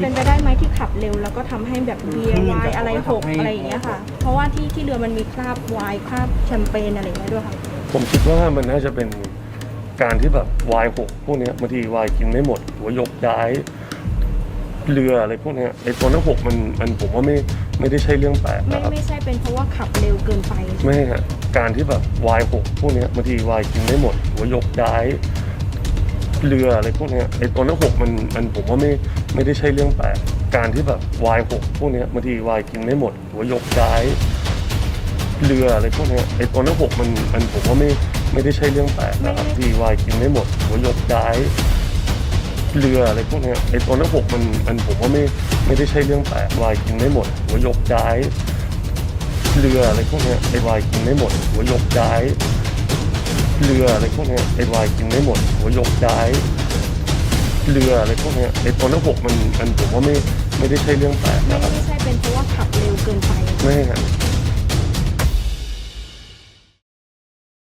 เป็นไปได้ไหมที่ขับเร็ว แล้วก็ทำให้แบบเบียร์ไวน์อะไรหกให้อะไรอย่างเงี้ยค่ะ เพราะว่าที่ที่เรือมันมีคราบไวน์คราบแชมเปญอะไรอย่างเงี้ยด้วยค่ะ ผมคิดว่ามันน่าจะเป็นการที่แบบวายหกพวกเนี้ยบางทีวายกินไม่หมดหรือว่ายกย้ายเรืออะไรพวกเนี้ยไอ้ตัวนั้นหกมันมันผมว่าไม่ไม่ได้ใช่เรื่องแปลกไม่นะครับ ไม่ใช่เป็นเพราะว่าขับเร็วเกินไป ไม่ฮะการที่แบบวายหกพวกเนี้ยบางทีวายกินไม่หมดหรือว่ายกย้าย เรืออะไรพวกเนี้ยไอ้ตัวนั้นหกมันมันผมว่าไม่ไม่ได้ใช่เรื่องแปลกการที่แบบวายหกพวกเนี้ยบางทีวายกินไม่หมดหรือว่ายกย้ายเรืออะไรพวกเนี้ยไอ้ตัวนั้นหกมันมันผมว่าไม่ไม่ได้ใช่เรื่องแปลกนะครับที่วายกินไม่หมดหรือว่ายกย้ายเรืออะไรพวกเนี้ยไอ้ตัวนั้นหกมันมันผมว่าไม่ไม่ได้ใช่เรื่องแปลกวายกินไม่หมดหรือว่ายกย้ายเรืออะไรพวกเนี้ยไอ้วายกินไม่หมดหัวยกย้าย เรืออะไรพวกเนี้ยไอ้วายกินไม่หมดหัวยกย้ายเรืออะไรพวกเนี้ยไอ้ตัวนั้นหกมันมันผมว่าไม่ไม่ได้ใช่เรื่องแปลกไม่นะครับ ไม่ใช่เป็นเพราะว่าขับเร็วเกินไป ไม่ฮะ